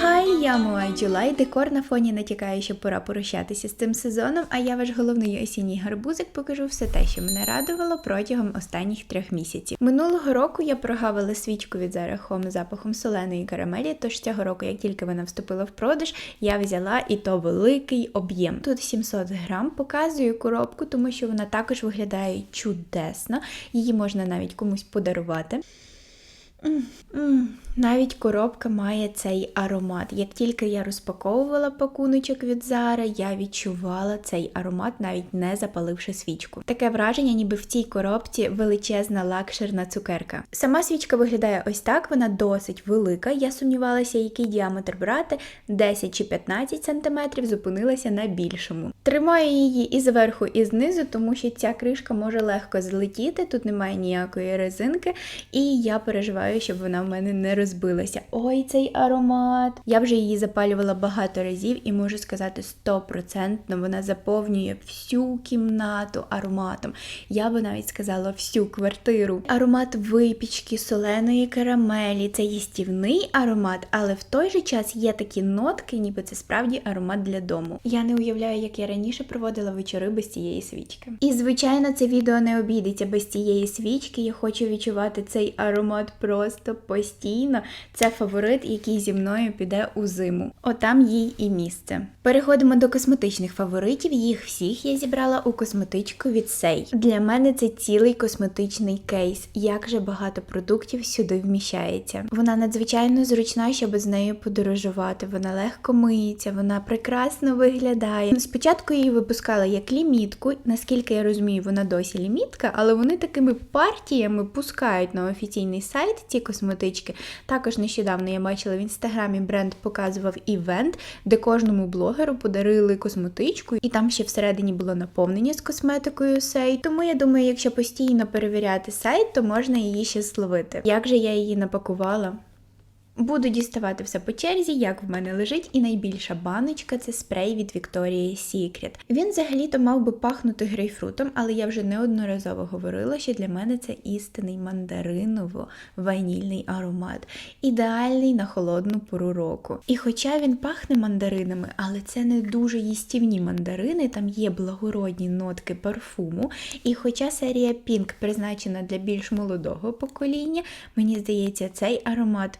Хай, я Моай Джулай, декор на фоні натякає, що пора прощатися з цим сезоном, а я ваш головний осінній гарбузик покажу все те, що мене радувало протягом останніх трьох місяців. Минулого року я прогавила свічку від Home запахом соленої карамелі, тож цього року, як тільки вона вступила в продаж, я взяла і то великий об'єм. Тут 700 грам, показую коробку, тому що вона також виглядає чудесно, її можна навіть комусь подарувати. М, Навіть коробка має цей аромат. Як тільки я розпаковувала пакуночок від Zara, я відчувала цей аромат, навіть не запаливши свічку. Таке враження, ніби в цій коробці величезна лакшерна цукерка. Сама свічка виглядає ось так, вона досить велика. Я сумнівалася, який діаметр брати, 10 чи 15 см, зупинилася на більшому. Тримаю її і зверху, і знизу, тому що ця кришка може легко злетіти, тут немає ніякої резинки, і я переживаю, щоб вона в мене не розбилася. Ой, цей аромат! Я вже її запалювала багато разів і можу сказати 100% вона заповнює всю кімнату ароматом. Я би навіть сказала всю квартиру. Аромат випічки, соленої карамелі, це їстівний аромат, але в той же час є такі нотки, ніби це справді аромат для дому. Я не уявляю, як я раніше проводила вечори без цієї свічки. І звичайно, це відео не обійдеться без цієї свічки. Я хочу відчувати цей аромат просто постійно. Це фаворит, який зі мною піде у зиму. Отам їй і місце. Переходимо до косметичних фаворитів. Їх всіх я зібрала у косметичку від Сей. Для мене це цілий косметичний кейс. Як же багато продуктів сюди вміщається. Вона надзвичайно зручна, щоб з нею подорожувати. Вона легко миється, вона прекрасно виглядає. Спочатку її випускали як лімітку. Наскільки я розумію, вона досі лімітка, але вони такими партіями пускають на офіційний сайт ці косметички. Також нещодавно я бачила в інстаграмі бренд показував івент, де кожному блогеру подарили косметичку, і там ще всередині було наповнення з косметикою сей. Тому я думаю, якщо постійно перевіряти сайт, то можна її ще зловити. Як же я її напакувала? Буду діставати все по черзі, як в мене лежить, і найбільша баночка це спрей від Victoria's Secret. Він взагалі-то мав би пахнути грейпфрутом, але я вже неодноразово говорила, що для мене це істинний мандариново-ванільний аромат, ідеальний на холодну пору року. І хоча він пахне мандаринами, але це не дуже їстівні мандарини, там є благородні нотки парфуму. І хоча серія Pink призначена для більш молодого покоління, мені здається, цей аромат.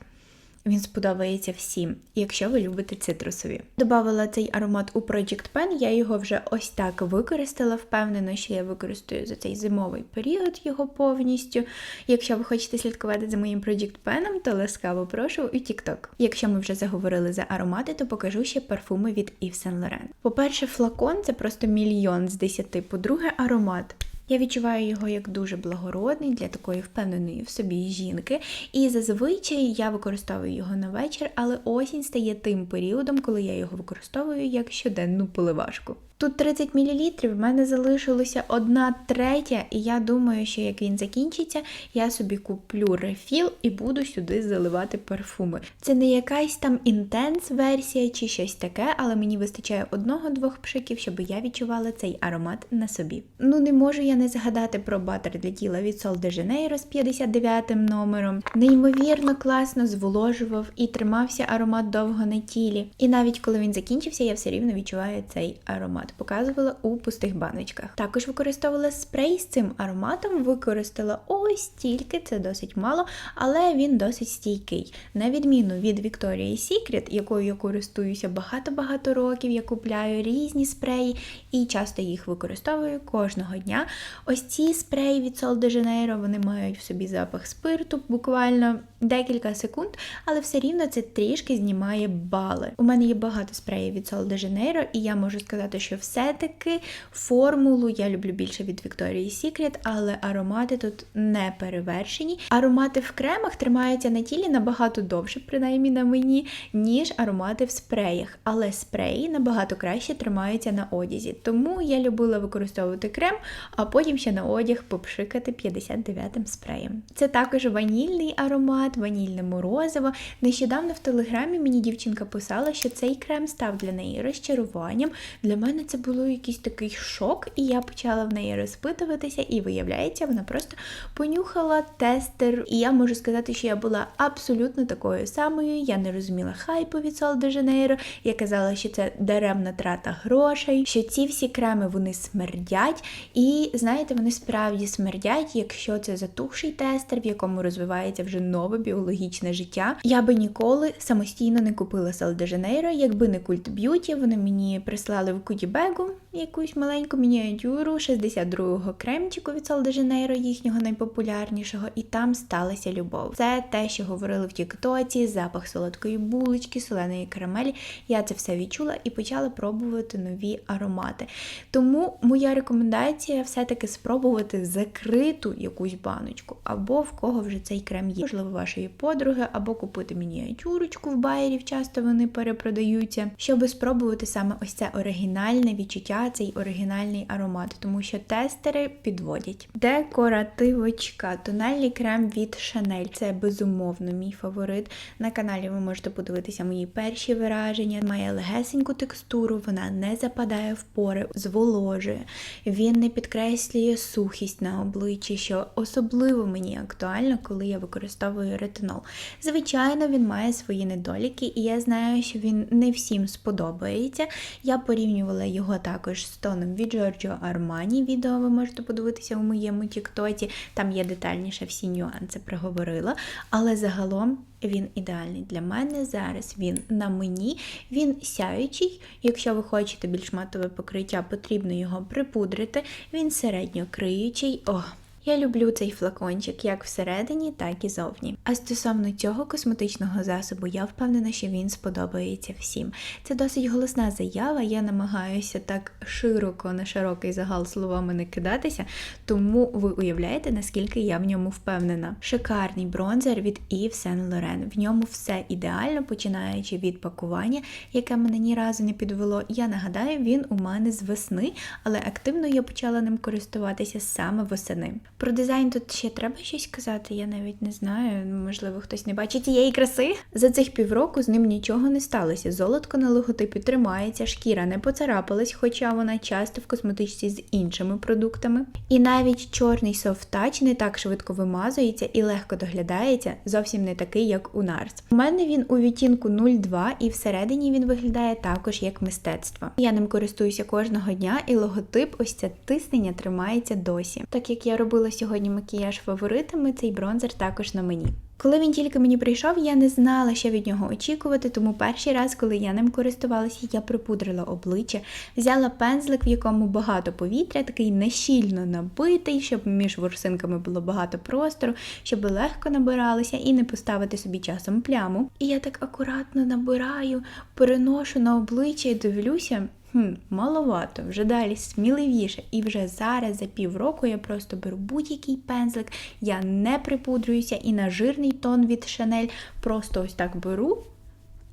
Він сподобається всім, якщо ви любите цитрусові. Добавила цей аромат у Project Pen, я його вже ось так використала. Впевнена, що я використаю за цей зимовий період його повністю. Якщо ви хочете слідкувати за моїм Project Pen, то ласкаво прошу у TikTok. Якщо ми вже заговорили за аромати, то покажу ще парфуми від Yves Saint Laurent. По-перше, флакон це просто мільйон з десяти. По-друге, аромат. Я відчуваю його як дуже благородний для такої впевненої в собі жінки. І зазвичай я використовую його на вечір, але осінь стає тим періодом, коли я його використовую як щоденну поливашку. Тут 30 мл, в мене залишилося одна третя, і я думаю, що як він закінчиться, я собі куплю рефіл і буду сюди заливати парфуми. Це не якась там інтенс версія чи щось таке, але мені вистачає одного-двох пшиків, щоб я відчувала цей аромат на собі. Ну не можу я не згадати про батер для тіла від Sol de Janeiro з 59 номером. Неймовірно класно зволожував і тримався аромат довго на тілі. І навіть коли він закінчився, я все рівно відчуваю цей аромат. Показувала у пустих баночках. Також використовувала спрей з цим ароматом, використала ось стільки, це досить мало, але він досить стійкий. На відміну від Victoria's Secret, якою я користуюся багато-багато років, я купляю різні спреї і часто їх використовую кожного дня. Ось ці спреї від Sol de Janeiro, вони мають в собі запах спирту, буквально декілька секунд, але все рівно це трішки знімає бали. У мене є багато спреїв від Sol de Janeiro, і я можу сказати, що все-таки формулу я люблю більше від Victoria's Secret, але аромати тут не перевершені. Аромати в кремах тримаються на тілі набагато довше, принаймні на мені, ніж аромати в спреях. Але спреї набагато краще тримаються на одязі. Тому я любила використовувати крем, а потім ще на одяг попшикати 59-м спреєм. Це також ванільний аромат. Аромат, ванільне морозиво. Нещодавно в телеграмі мені дівчинка писала, що цей крем став для неї розчаруванням. Для мене це було якийсь такий шок, і я почала в неї розпитуватися, і виявляється, вона просто понюхала тестер. І я можу сказати, що я була абсолютно такою самою. Я не розуміла хайпу від Sol de Janeiro. Я казала, що це даремна трата грошей, що ці всі креми вони смердять. І знаєте, вони справді смердять, якщо це затухший тестер, в якому розвивається вже нове біологічне життя. Я би ніколи самостійно не купила de якби не культ б'юті. Вони мені прислали в кутібегу якусь маленьку мініатюру 62-го кремчику від Janeiro, їхнього найпопулярнішого, і там сталася любов. Це те, що говорили в Тіктоці, запах солодкої булочки, соленої карамелі. Я це все відчула і почала пробувати нові аромати. Тому моя рекомендація все-таки спробувати закриту якусь баночку, або в кого вже цей крем є, можливо, вашої подруги, або купити мініатюрочку в байерів, часто вони перепродаються, щоб спробувати саме ось це оригінальне відчуття, цей оригінальний аромат, тому що тестери підводять. Декоративочка, тональний крем від Chanel. Це безумовно мій фаворит. На каналі ви можете подивитися мої перші вираження. Має легесеньку текстуру, вона не западає в пори, зволожує. Він не підкреслює сухість на обличчі, що особливо мені актуально, коли я використовую ретинол. Звичайно, він має свої недоліки, і я знаю, що він не всім сподобається. Я порівнювала його також з тоном від Джорджо Армані. Відео ви можете подивитися у моєму тіктоці. Там є детальніше всі нюанси проговорила. Але загалом він ідеальний для мене. Зараз він на мені, він сяючий. Якщо ви хочете більш матове покриття, потрібно його припудрити. Він середньо криючий. О, я люблю цей флакончик як всередині, так і зовні. А стосовно цього косметичного засобу, я впевнена, що він сподобається всім. Це досить голосна заява. Я намагаюся так широко на широкий загал словами не кидатися, тому ви уявляєте, наскільки я в ньому впевнена. Шикарний бронзер від Yves Saint Laurent. В ньому все ідеально, починаючи від пакування, яке мене ні разу не підвело. Я нагадаю, він у мене з весни, але активно я почала ним користуватися саме восени. Про дизайн тут ще треба щось казати, я навіть не знаю. Можливо, хтось не бачить цієї краси. За цих півроку з ним нічого не сталося. Золотко на логотипі тримається, шкіра не поцарапалась, хоча вона часто в косметичці з іншими продуктами. І навіть чорний софт-тач не так швидко вимазується і легко доглядається, зовсім не такий, як у Нарс. У мене він у відтінку 02 і всередині він виглядає також як мистецтво. Я ним користуюся кожного дня, і логотип, ось це тиснення тримається досі. Так як я робила сьогодні макіяж фаворитами, цей бронзер також на мені. Коли він тільки мені прийшов, я не знала, що від нього очікувати, тому перший раз, коли я ним користувалася, я припудрила обличчя, взяла пензлик, в якому багато повітря, такий нещільно набитий, щоб між ворсинками було багато простору, щоб легко набиралися і не поставити собі часом пляму. І я так акуратно набираю, переношу на обличчя і дивлюся. Хм, маловато, вже далі сміливіше. І вже зараз за півроку я просто беру будь-який пензлик, я не припудрююся і на жирний тон від Chanel просто ось так беру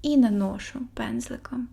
і наношу пензликом.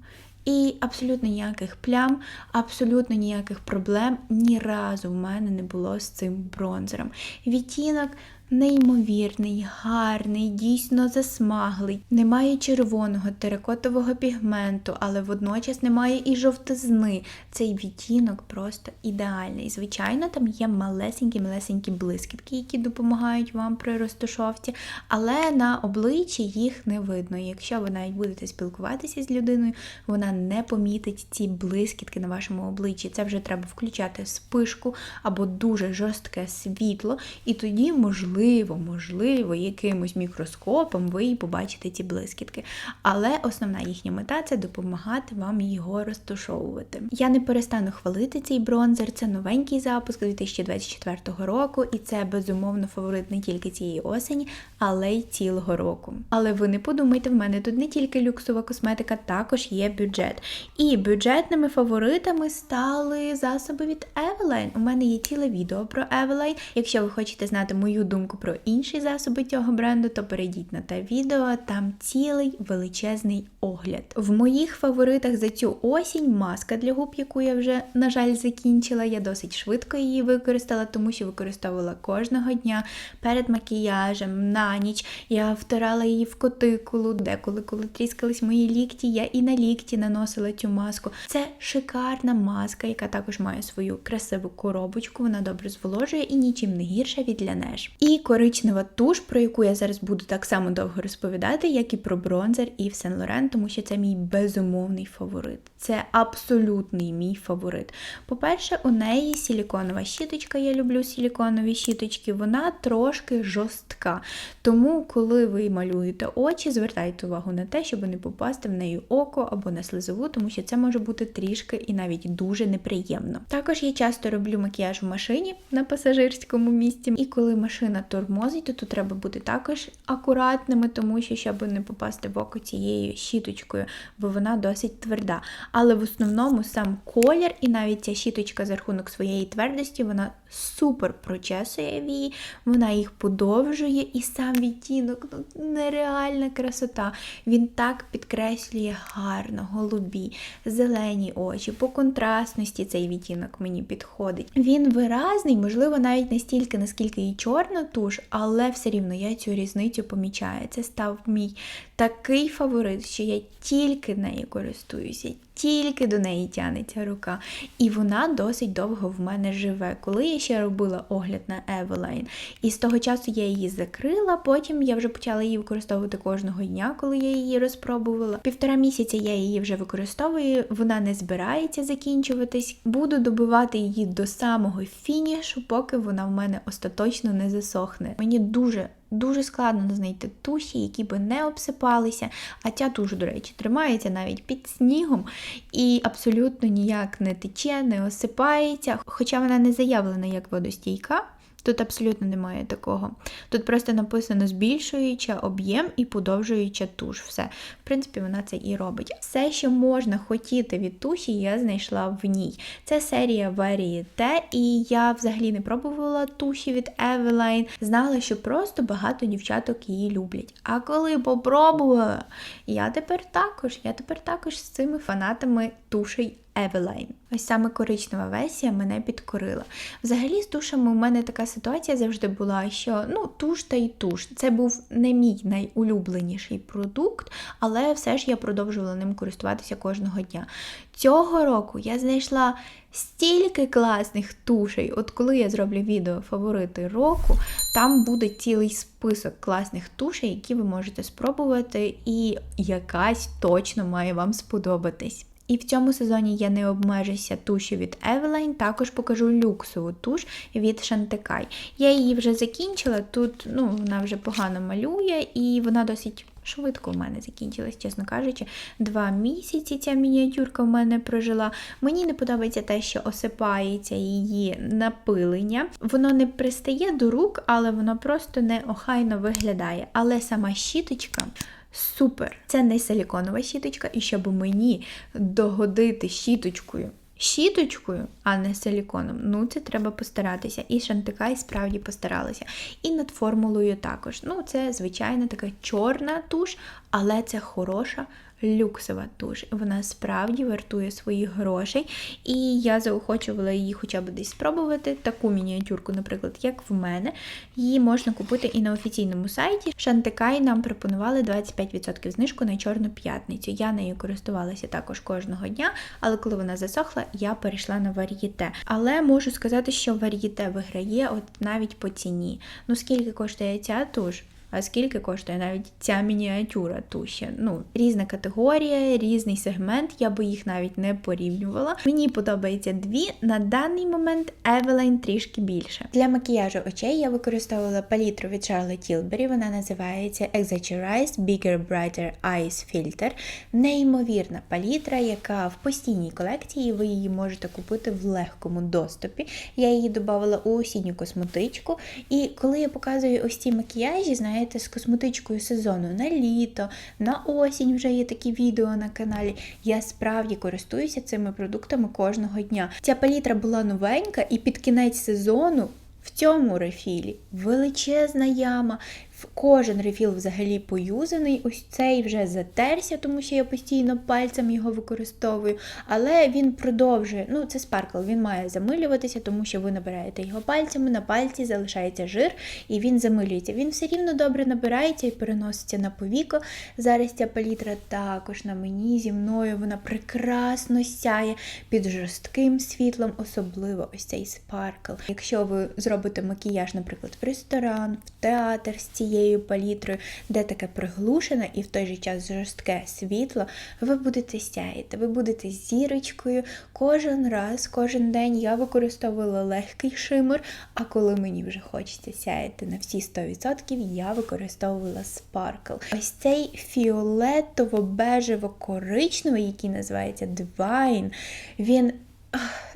І абсолютно ніяких плям, абсолютно ніяких проблем ні разу в мене не було з цим бронзером. Відтінок неймовірний, гарний, дійсно засмаглий. Немає червоного теракотового пігменту, але водночас немає і жовтизни. Цей відтінок просто ідеальний. Звичайно, там є малесенькі-малесенькі блискітки, які допомагають вам при розташовці, але на обличчі їх не видно. Якщо ви навіть будете спілкуватися з людиною, вона не помітить ці блискітки на вашому обличчі. Це вже треба включати спишку або дуже жорстке світло, і тоді, можливо, можливо, якимось мікроскопом ви і побачите ці блискітки. Але основна їхня мета це допомагати вам його розташовувати. Я не перестану хвалити цей бронзер, це новенький запуск 2024 року, і це безумовно фаворит не тільки цієї осені, але й цілого року. Але ви не подумайте, в мене тут не тільки люксова косметика, також є бюджет. І бюджетними фаворитами стали засоби від Eveline. У мене є ціле відео про Eveline. Якщо ви хочете знати мою думку думку про інші засоби цього бренду, то перейдіть на те відео, там цілий величезний огляд. В моїх фаворитах за цю осінь маска для губ, яку я вже, на жаль, закінчила. Я досить швидко її використала, тому що використовувала кожного дня перед макіяжем, на ніч. Я втирала її в котикулу, деколи, коли тріскались мої лікті, я і на лікті наносила цю маску. Це шикарна маска, яка також має свою красиву коробочку. Вона добре зволожує і нічим не гірша від Laneige. І коричнева туш, про яку я зараз буду так само довго розповідати, як і про бронзер і в Saint Laurent, тому що це мій безумовний фаворит. Це абсолютний мій фаворит. По-перше, у неї силіконова щіточка, я люблю силіконові щіточки, вона трошки жорстка. Тому, коли ви малюєте очі, звертайте увагу на те, щоб не попасти в неї око або на слизову, тому що це може бути трішки і навіть дуже неприємно. Також я часто роблю макіяж в машині на пасажирському місці, і коли машина тормозить, то треба бути також акуратними, тому що щоб не попасти в око цією щіточкою, бо вона досить тверда. Але в основному сам колір і навіть ця щіточка за рахунок своєї твердості, вона супер прочесує вії, вона їх подовжує, і сам відтінок ну, нереальна красота. Він так підкреслює гарно, голубі, зелені очі. По контрастності цей відтінок мені підходить. Він виразний, можливо, навіть не стільки, наскільки і чорна туш, але все рівно я цю різницю помічаю. Це став мій такий фаворит, що я тільки нею користуюся. Тільки до неї тянеться рука. І вона досить довго в мене живе. Коли я ще робила огляд на Eveline, і з того часу я її закрила, потім я вже почала її використовувати кожного дня, коли я її розпробувала. Півтора місяця я її вже використовую, вона не збирається закінчуватись. Буду добивати її до самого фінішу, поки вона в мене остаточно не засохне. Мені дуже Дуже складно знайти туші, які би не обсипалися. А ця туш, до речі, тримається навіть під снігом і абсолютно ніяк не тече, не осипається, хоча вона не заявлена як водостійка. Тут абсолютно немає такого. Тут просто написано збільшуюча об'єм і подовжуюча туш. Все. В принципі, вона це і робить. Все, що можна хотіти від туші, я знайшла в ній. Це серія Varieté, і я взагалі не пробувала туші від Eveline. Знала, що просто багато дівчаток її люблять. А коли попробувала, я тепер також, я тепер також з цими фанатами тушей Eveline. Ось саме коричнева версія мене підкорила. Взагалі, з тушами у мене така ситуація завжди була, що ну, туш та й туш. Це був не мій найулюбленіший продукт, але все ж я продовжувала ним користуватися кожного дня. Цього року я знайшла стільки класних тушей. От коли я зроблю відео фаворити року, там буде цілий список класних тушей, які ви можете спробувати, і якась точно має вам сподобатись. І в цьому сезоні я не обмежуся туші від Eveline, також покажу люксову туш від Шантекай. Я її вже закінчила, тут ну, вона вже погано малює, і вона досить швидко в мене закінчилась, чесно кажучи. Два місяці ця мініатюрка в мене прожила. Мені не подобається те, що осипається її напилення. Воно не пристає до рук, але воно просто неохайно виглядає. Але сама щіточка. Супер! Це не силіконова щіточка, і щоб мені догодити щіточкою. Щіточкою, а не силіконом. Ну, це треба постаратися. І Шантикай справді постаралася. І над формулою також. Ну, це звичайна така чорна туш, але це хороша люксова туш. Вона справді вартує своїх грошей. І я заохочувала її хоча б десь спробувати. Таку мініатюрку, наприклад, як в мене. Її можна купити і на офіційному сайті. Шантикай нам пропонували 25% знижку на Чорну п'ятницю. Я нею користувалася також кожного дня, але коли вона засохла, я перейшла на вар'єте. Але можу сказати, що вар'єте виграє от навіть по ціні. Ну, скільки коштує ця туш? А скільки коштує навіть ця мініатюра туші. Ну, різна категорія, різний сегмент, я би їх навіть не порівнювала. Мені подобається дві. На даний момент Eveline трішки більше. Для макіяжу очей я використовувала палітру від Charlotte Tilbury, вона називається Exaggerized Bigger Brighter Eyes Filter. Неймовірна палітра, яка в постійній колекції ви її можете купити в легкому доступі. Я її додавала у осінню косметичку. І коли я показую ось ці макіяжі, знаєте, знаєте, з косметичкою сезону на літо, на осінь вже є такі відео на каналі. Я справді користуюся цими продуктами кожного дня. Ця палітра була новенька, і під кінець сезону В цьому рефілі величезна яма. Кожен рефіл взагалі поюзаний. Ось цей вже затерся, тому що я постійно пальцем його використовую. Але він продовжує. Ну, це спаркл, він має замилюватися, тому що ви набираєте його пальцями, на пальці залишається жир і він замилюється. Він все рівно добре набирається і переноситься на повіко. Зараз ця палітра також на мені зі мною. Вона прекрасно сяє під жорстким світлом, особливо ось цей спаркл. Якщо ви зробите макіяж, наприклад, в ресторан, в театр з цією палітрою, де таке приглушене і в той же час жорстке світло, ви будете сяяти, ви будете зірочкою. Кожен раз, кожен день я використовувала легкий шимер, а коли мені вже хочеться сяяти на всі 100%, я використовувала спаркл. Ось цей фіолетово-бежево-коричневий, який називається Divine, він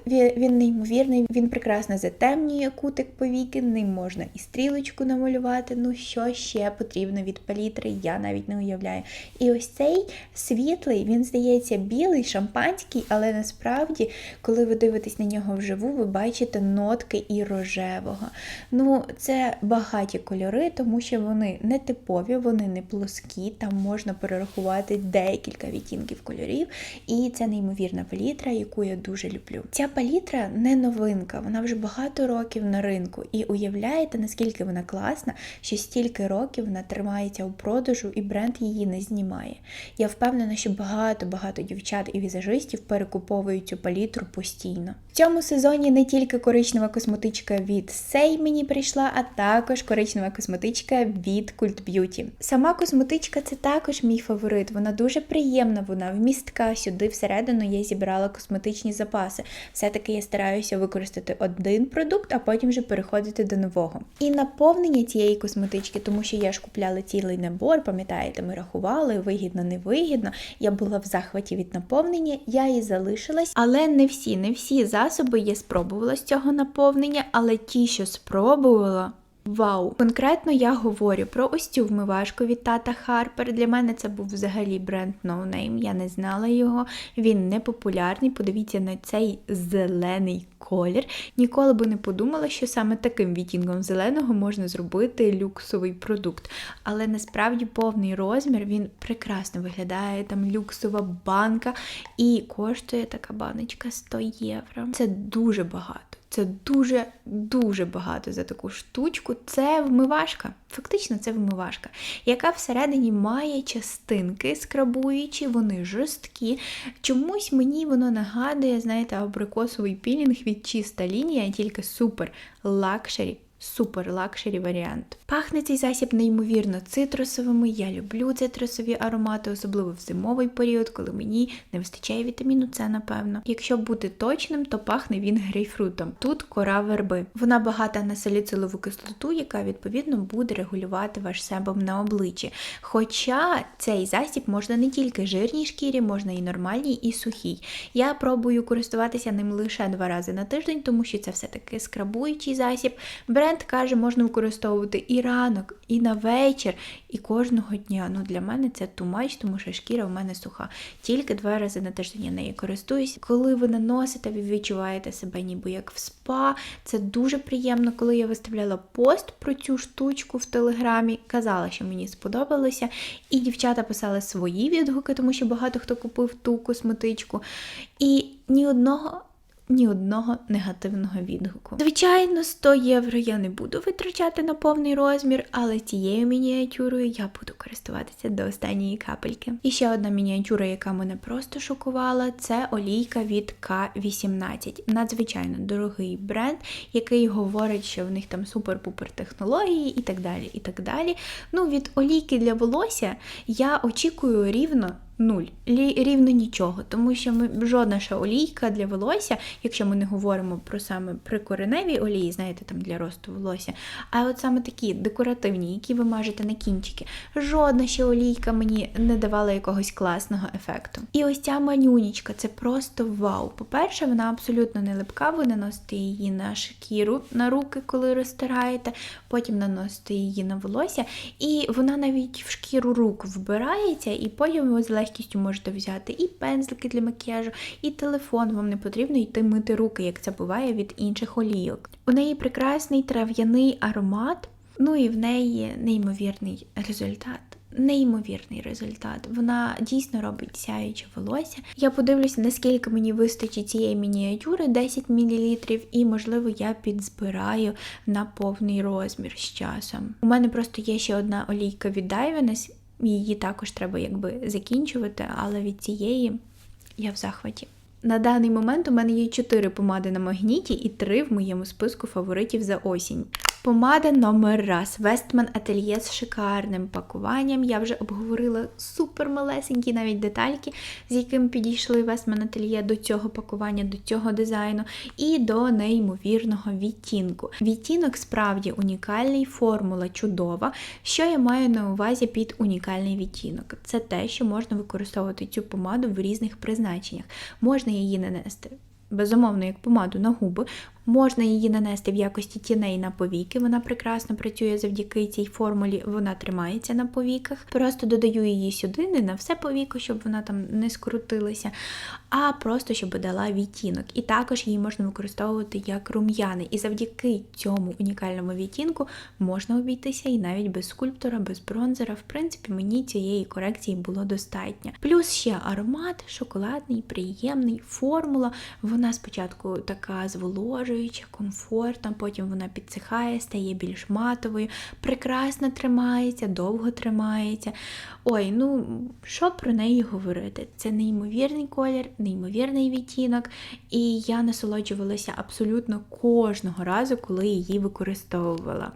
Він, неймовірний, він прекрасно затемнює кутик повіки, ним можна і стрілочку намалювати. Ну, що ще потрібно від палітри, я навіть не уявляю. І ось цей світлий, він здається білий, шампанський, але насправді, коли ви дивитесь на нього вживу, ви бачите нотки і рожевого. Ну, це багаті кольори, тому що вони не типові, вони не плоскі, там можна перерахувати декілька відтінків кольорів, і це неймовірна палітра, яку я дуже люблю. Ця палітра не новинка, вона вже багато років на ринку. І уявляєте, наскільки вона класна, що стільки років вона тримається у продажу і бренд її не знімає. Я впевнена, що багато-багато дівчат і візажистів перекуповують цю палітру постійно. В цьому сезоні не тільки коричнева косметичка від Сей мені прийшла, а також коричнева косметичка від Cult Beauty. Сама косметичка це також мій фаворит. Вона дуже приємна, вона вмістка. Сюди всередину я зібрала косметичні запаси. Все-таки я стараюся використати один продукт, а потім вже переходити до нового. І наповнення цієї косметички, тому що я ж купляла цілий набор, пам'ятаєте, ми рахували вигідно, невигідно. Я була в захваті від наповнення, я і залишилась, але не всі, не всі засоби я спробувала з цього наповнення, але ті, що спробувала. Вау! Конкретно я говорю про ось цю вмивашку від Тата Харпер. Для мене це був взагалі бренд No Name, я не знала його. Він не популярний. Подивіться на цей зелений колір. Ніколи би не подумала, що саме таким відтінком зеленого можна зробити люксовий продукт. Але насправді повний розмір він прекрасно виглядає. Там люксова банка, і коштує така баночка 100 євро. Це дуже багато. Це дуже-дуже багато за таку штучку. Це вмивашка. Фактично, це вимивашка, яка всередині має частинки скрабуючі, вони жорсткі. Чомусь мені воно нагадує, знаєте, абрикосовий пілінг від чиста лінія, тільки супер лакшері. Супер лакшері варіант. Пахне цей засіб неймовірно цитрусовими. Я люблю цитрусові аромати, особливо в зимовий період, коли мені не вистачає вітаміну С, напевно. Якщо бути точним, то пахне він грейпфрутом. Тут кора верби. Вона багата на саліцилову кислоту, яка відповідно буде регулювати ваш себум на обличчі. Хоча цей засіб можна не тільки жирній шкірі, можна і нормальній, і сухій. Я пробую користуватися ним лише два рази на тиждень, тому що це все-таки скрабуючий засіб. Бренд каже, можна використовувати і ранок, і на вечір, і кожного дня. Ну для мене це тумач, тому що шкіра в мене суха. Тільки два рази на тиждень я нею користуюсь. Коли ви наносите, ви відчуваєте себе ніби як в спа. Це дуже приємно. Коли я виставляла пост про цю штучку в телеграмі, казала, що мені сподобалося. І дівчата писали свої відгуки, тому що багато хто купив ту косметичку. І ні одного. Ні одного негативного відгуку. Звичайно, 100 євро я не буду витрачати на повний розмір, але цією мініатюрою я буду користуватися до останньої капельки. І ще одна мініатюра, яка мене просто шокувала, це олійка від К18. Надзвичайно дорогий бренд, який говорить, що в них там супер-пупер технології і так далі. і так далі. Ну, від олійки для волосся я очікую рівно нуль, рівно нічого, тому що ми жодна ще олійка для волосся, якщо ми не говоримо про саме прикореневі олії, знаєте, там для росту волосся, а от саме такі декоративні, які ви мажете на кінчики, жодна ще олійка мені не давала якогось класного ефекту. І ось ця манюнічка, це просто вау. По-перше, вона абсолютно не липка, ви наносите її на шкіру, на руки, коли розтираєте, потім наносите її на волосся, і вона навіть в шкіру рук вбирається, і потім ви легкістю можете взяти і пензлики для макіяжу, і телефон. Вам не потрібно йти мити руки, як це буває від інших олійок. У неї прекрасний трав'яний аромат, ну і в неї неймовірний результат. Неймовірний результат. Вона дійсно робить сяюче волосся. Я подивлюся, наскільки мені вистачить цієї мініатюри 10 мл, і, можливо, я підзбираю на повний розмір з часом. У мене просто є ще одна олійка від Daivanes, її також треба якби закінчувати, але від цієї я в захваті. На даний момент у мене є 4 помади на магніті і 3 в моєму списку фаворитів за осінь. Помада номер раз Westman Atelier з шикарним пакуванням. Я вже обговорила супер малесенькі навіть детальки, з якими підійшли Westman Atelier до цього пакування, до цього дизайну і до неймовірного відтінку. Відтінок справді унікальний, формула чудова. Що я маю на увазі під унікальний відтінок? Це те, що можна використовувати цю помаду в різних призначеннях. Можна її нанести. Безумовно, як помаду на губи, Можна її нанести в якості тіней на повіки. Вона прекрасно працює завдяки цій формулі, вона тримається на повіках. Просто додаю її сюди, не на все повіко, щоб вона там не скрутилася, а просто щоб дала відтінок. І також її можна використовувати як рум'яни. І завдяки цьому унікальному відтінку можна обійтися і навіть без скульптора, без бронзера. В принципі, мені цієї корекції було достатньо. Плюс ще аромат, шоколадний, приємний, формула. Вона спочатку така зволожуюча, комфортна, потім вона підсихає, стає більш матовою, прекрасно тримається, довго тримається. Ой, ну що про неї говорити? Це неймовірний колір, неймовірний відтінок, і я насолоджувалася абсолютно кожного разу, коли її використовувала.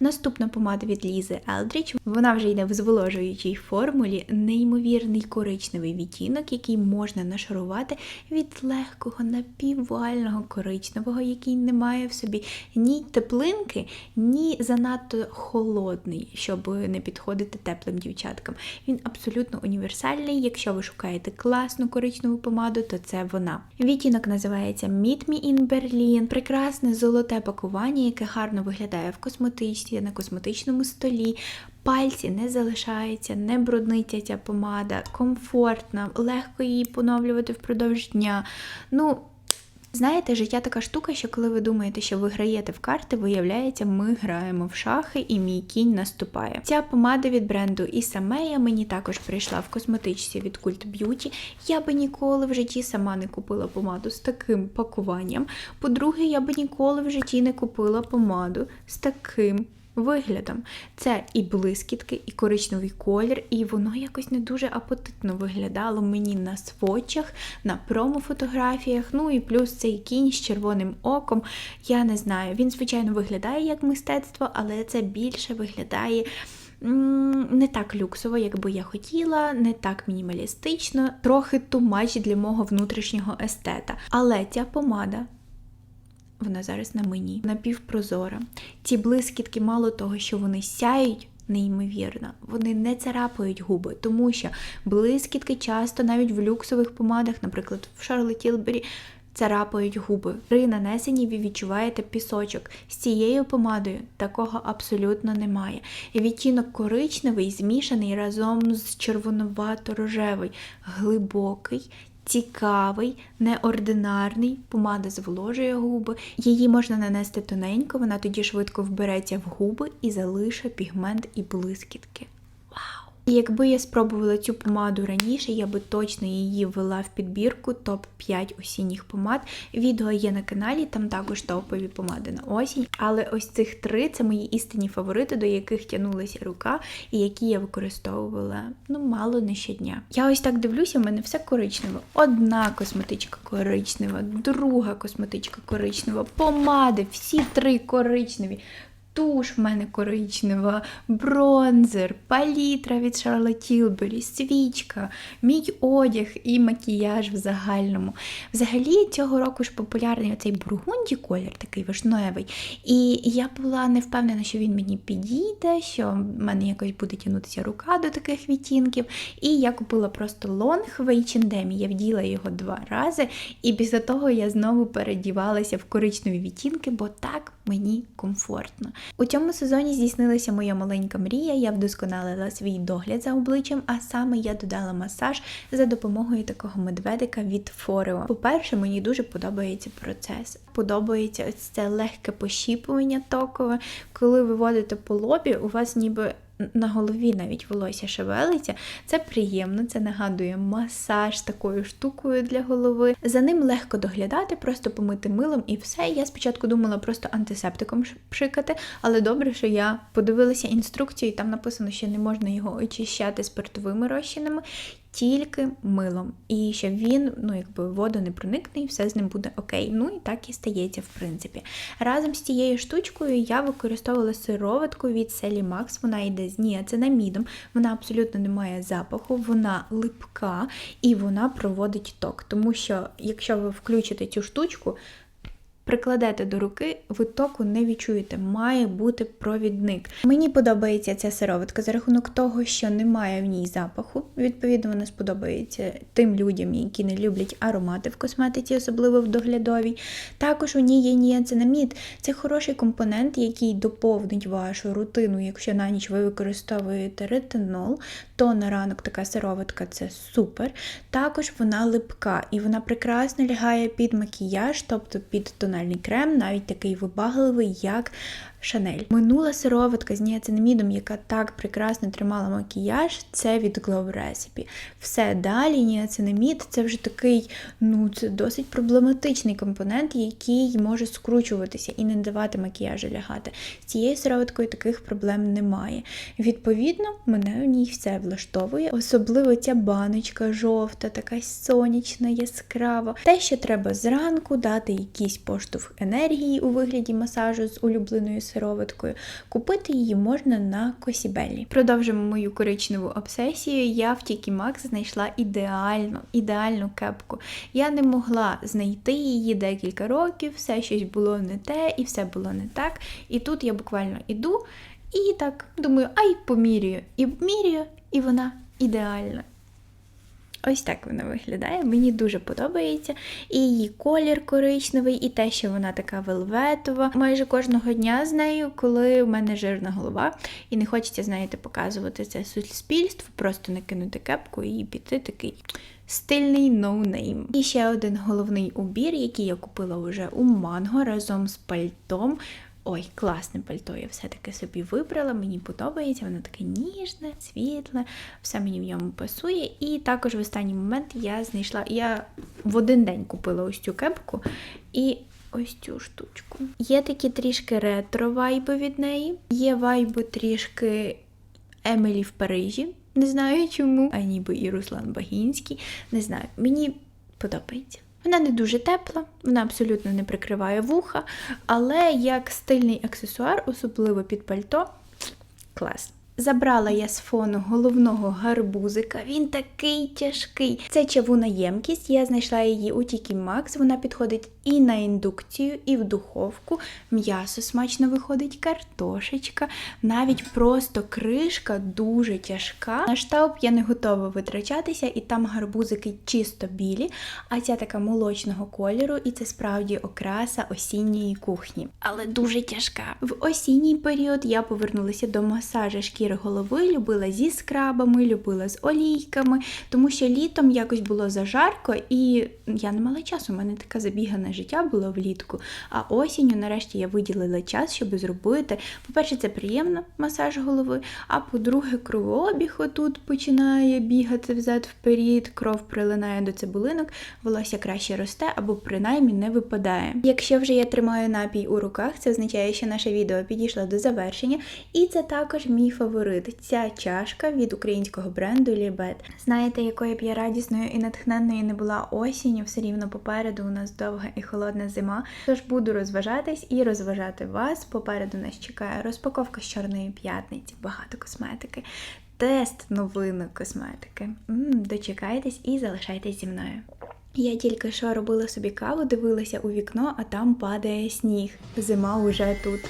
Наступна помада від Лізи Елдріч. Вона вже йде в зволожуючій формулі, неймовірний коричневий відтінок, який можна нашарувати від легкого напіввального коричневого, який не має в собі ні теплинки, ні занадто холодний, щоб не підходити теплим дівчаткам. Він абсолютно універсальний. Якщо ви шукаєте класну коричневу помаду, то це вона. Відтінок називається Meet Me in Berlin. Прекрасне золоте пакування, яке гарно виглядає в косметичці на косметичному столі. Пальці не залишаються, не брудниться ця помада, комфортна, легко її поновлювати впродовж дня. Ну, Знаєте, життя така штука, що коли ви думаєте, що ви граєте в карти, виявляється, ми граємо в шахи і мій кінь наступає. Ця помада від бренду Ісамея мені також прийшла в косметичці від Cult Beauty. Я би ніколи в житті сама не купила помаду з таким пакуванням. По-друге, я би ніколи в житті не купила помаду з таким виглядом. Це і блискітки, і коричневий колір, і воно якось не дуже апетитно виглядало мені на свочах, на промо-фотографіях. Ну і плюс цей кінь з червоним оком. Я не знаю. Він, звичайно, виглядає як мистецтво, але це більше виглядає. Не так люксово, як би я хотіла, не так мінімалістично, трохи тумач для мого внутрішнього естета. Але ця помада вона зараз на мені, напівпрозора. Ці блискітки, мало того, що вони сяють. Неймовірно, вони не царапають губи, тому що блискітки часто навіть в люксових помадах, наприклад, в Charlotte Tilbury, царапають губи. При нанесенні ви відчуваєте пісочок. З цією помадою такого абсолютно немає. І відтінок коричневий змішаний разом з червонувато-рожевий, глибокий, цікавий, неординарний, помада зволожує губи. Її можна нанести тоненько, вона тоді швидко вбереться в губи і залишить пігмент і блискітки. І якби я спробувала цю помаду раніше, я би точно її ввела в підбірку топ-5 осінніх помад. Відео є на каналі, там також топові помади на осінь. Але ось цих три це мої істинні фаворити, до яких тянулася рука, і які я використовувала ну, мало не щодня. Я ось так дивлюся, в мене все коричневе. Одна косметичка коричнева, друга косметичка коричнева, помади, всі три коричневі туш в мене коричнева, бронзер, палітра від Charlotte Tilbury, свічка, мій одяг і макіяж в загальному. Взагалі, цього року ж популярний оцей бургунді колір, такий вишневий. І я була не впевнена, що він мені підійде, що в мене якось буде тягнутися рука до таких відтінків. І я купила просто лонг в H&M, я вділа його два рази. І після того я знову передівалася в коричневі відтінки, бо так мені комфортно. У цьому сезоні здійснилася моя маленька мрія. Я вдосконалила свій догляд за обличчям, а саме я додала масаж за допомогою такого медведика від Форео. По-перше, мені дуже подобається процес. Подобається ось це легке пощіпування токове. Коли ви водите по лобі, у вас ніби на голові навіть волосся шевелиться. Це приємно, це нагадує масаж такою штукою для голови. За ним легко доглядати, просто помити милом і все. Я спочатку думала просто антисептиком пшикати, але добре, що я подивилася інструкцію, і там написано, що не можна його очищати спиртовими розчинами. Тільки милом, і щоб він, ну якби воду не проникне, і все з ним буде окей. Ну і так і стається, в принципі. Разом з цією штучкою я використовувала сироватку від Селі Макс. Вона йде з ніацинамідом, вона абсолютно не має запаху, вона липка і вона проводить ток. Тому що, якщо ви включите цю штучку, прикладете до руки, ви току не відчуєте, має бути провідник. Мені подобається ця сироватка за рахунок того, що немає в ній запаху. Відповідно, вона сподобається тим людям, які не люблять аромати в косметиці, особливо в доглядовій. Також у ній є ніацинамід. Це хороший компонент, який доповнить вашу рутину. Якщо на ніч ви використовуєте ретинол, то на ранок така сироватка це супер. Також вона липка і вона прекрасно лягає під макіяж, тобто під тональний крем, навіть такий вибагливий, як Шанель. Минула сироватка з ніацинамідом, яка так прекрасно тримала макіяж, це від Glow Recipe. Все далі ніацинамід це вже такий, ну це досить проблематичний компонент, який може скручуватися і не давати макіяжу лягати. З цією сироваткою таких проблем немає. Відповідно, мене у ній все влаштовує, особливо ця баночка жовта, така сонячна, яскрава. Те, що треба зранку дати якийсь поштовх енергії у вигляді масажу з улюбленою сироваткою. Купити її можна на Косібелі. Продовжимо мою коричневу обсесію. Я в Тікі Макс знайшла ідеальну, ідеальну кепку. Я не могла знайти її декілька років, все щось було не те, і все було не так. І тут я буквально іду і так думаю, ай, помірюю. І мірюю, і вона ідеальна. Ось так вона виглядає. Мені дуже подобається. І її колір коричневий, і те, що вона така велветова. Майже кожного дня з нею, коли в мене жирна голова, і не хочеться, знаєте, показувати це суспільству, просто накинути кепку і піти такий. Стильний ноунейм. No і ще один головний убір, який я купила вже у манго разом з пальтом. Ой, класне пальто, я все-таки собі вибрала, мені подобається, воно таке ніжне, світле, все мені в ньому пасує. І також в останній момент я знайшла, я в один день купила ось цю кепку і ось цю штучку. Є такі трішки ретро-вайби від неї, є вайби трішки Емелі в Парижі. Не знаю чому, а ніби і Руслан Багінський. Не знаю, мені подобається. Вона не дуже тепла, вона абсолютно не прикриває вуха, але як стильний аксесуар, особливо під пальто, клас. Забрала я з фону головного гарбузика, він такий тяжкий. Це чавуна ємкість, я знайшла її у Тікі Макс. Вона підходить і на індукцію, і в духовку. М'ясо смачно виходить, картошечка, навіть просто кришка дуже тяжка. На штаб я не готова витрачатися, і там гарбузики чисто білі, а ця така молочного кольору, і це справді окраса осінньої кухні. Але дуже тяжка. В осінній період я повернулася до масажа шкіри голови, любила зі скрабами, любила з олійками, тому що літом якось було зажарко, і я не мала часу. У мене таке забігане життя було влітку. А осінню, нарешті, я виділила час, щоб зробити. По-перше, це приємно масаж голови. А по-друге, кровообіг отут починає бігати взад вперед, кров прилинає до цибулинок, волосся краще росте або принаймні не випадає. Якщо вже я тримаю напій у руках, це означає, що наше відео підійшло до завершення, і це також мій фаворит. Ця чашка від українського бренду Лібет. Знаєте, якою б я радісною і натхненною не була осінню, все рівно попереду у нас довга і холодна зима. Тож буду розважатись і розважати вас. Попереду нас чекає розпаковка з чорної п'ятниці, багато косметики. Тест новинок косметики. Дочекайтесь і залишайтесь зі мною. Я тільки що робила собі каву, дивилася у вікно, а там падає сніг. Зима уже тут.